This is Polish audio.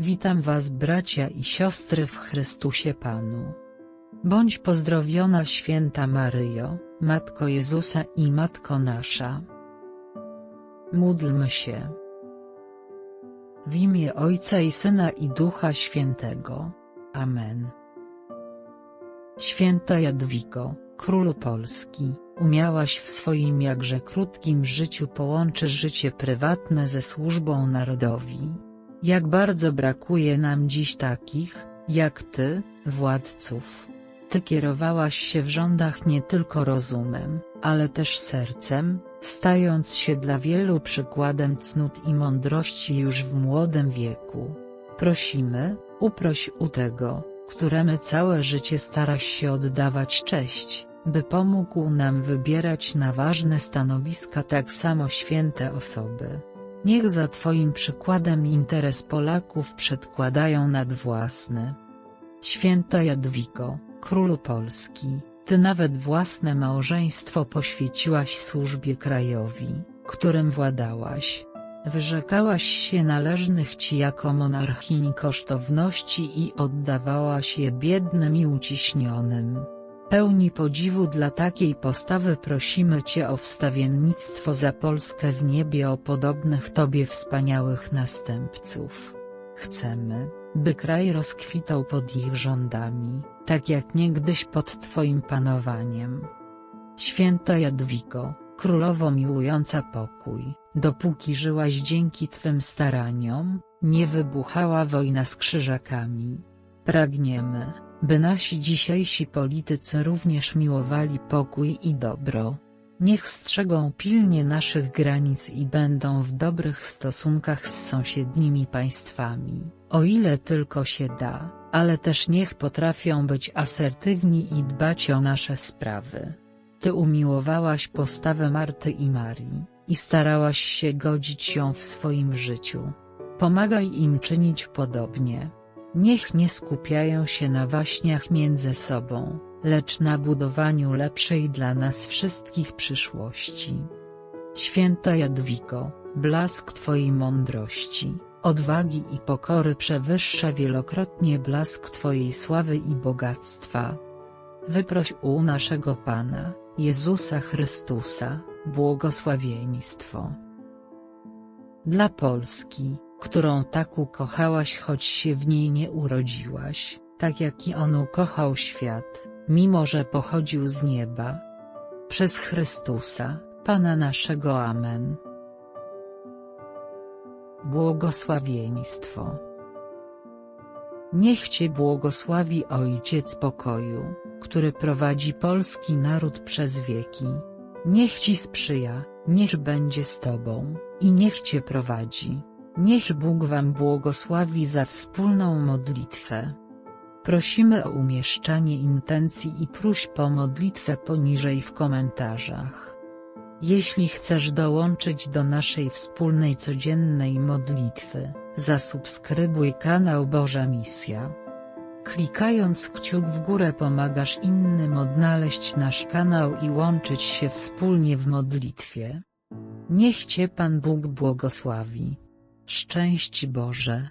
Witam Was bracia i siostry w Chrystusie Panu. Bądź pozdrowiona święta Maryjo, Matko Jezusa i Matko nasza. Módlmy się. W imię Ojca i Syna i Ducha Świętego. Amen. Święta Jadwigo, Królu Polski, umiałaś w swoim jakże krótkim życiu połączyć życie prywatne ze służbą narodowi. Jak bardzo brakuje nam dziś takich, jak ty, władców. Ty kierowałaś się w rządach nie tylko rozumem, ale też sercem, stając się dla wielu przykładem cnót i mądrości już w młodym wieku. Prosimy, uproś u tego, któremu całe życie starasz się oddawać cześć, by pomógł nam wybierać na ważne stanowiska tak samo święte osoby. Niech za Twoim przykładem interes Polaków przedkładają nad własny. Święta Jadwigo, Królu Polski, Ty nawet własne małżeństwo poświęciłaś służbie krajowi, którym władałaś. Wyrzekałaś się należnych Ci jako monarchini kosztowności i oddawałaś je biednym i uciśnionym. Pełni podziwu dla takiej postawy prosimy Cię o wstawiennictwo za Polskę w niebie o podobnych Tobie wspaniałych następców. Chcemy, by kraj rozkwitał pod ich rządami, tak jak niegdyś pod Twoim panowaniem. Święta Jadwigo, królowo miłująca pokój, dopóki żyłaś dzięki Twym staraniom, nie wybuchała wojna z krzyżakami. Pragniemy, by nasi dzisiejsi politycy również miłowali pokój i dobro. Niech strzegą pilnie naszych granic i będą w dobrych stosunkach z sąsiednimi państwami, o ile tylko się da, ale też niech potrafią być asertywni i dbać o nasze sprawy. Ty umiłowałaś postawę Marty i Marii, i starałaś się godzić ją w swoim życiu. Pomagaj im czynić podobnie. Niech nie skupiają się na waśniach między sobą, lecz na budowaniu lepszej dla nas wszystkich przyszłości. Święta Jadwigo, blask Twojej mądrości, odwagi i pokory przewyższa wielokrotnie blask Twojej sławy i bogactwa. Wyproś u naszego Pana, Jezusa Chrystusa, błogosławieństwo. Dla Polski, którą tak ukochałaś choć się w niej nie urodziłaś, tak jak i On ukochał świat, mimo że pochodził z nieba. Przez Chrystusa, Pana naszego Amen. Błogosławieństwo. Niech Cię błogosławi Ojciec pokoju, który prowadzi polski naród przez wieki. Niech Ci sprzyja, niech będzie z Tobą, i niech Cię prowadzi. Niech Bóg Wam błogosławi za wspólną modlitwę. Prosimy o umieszczanie intencji i próśb o modlitwę poniżej w komentarzach. Jeśli chcesz dołączyć do naszej wspólnej codziennej modlitwy, zasubskrybuj kanał Boża Misja. Klikając kciuk w górę pomagasz innym odnaleźć nasz kanał i łączyć się wspólnie w modlitwie. Niech Cię Pan Bóg błogosławi. Szczęść Boże.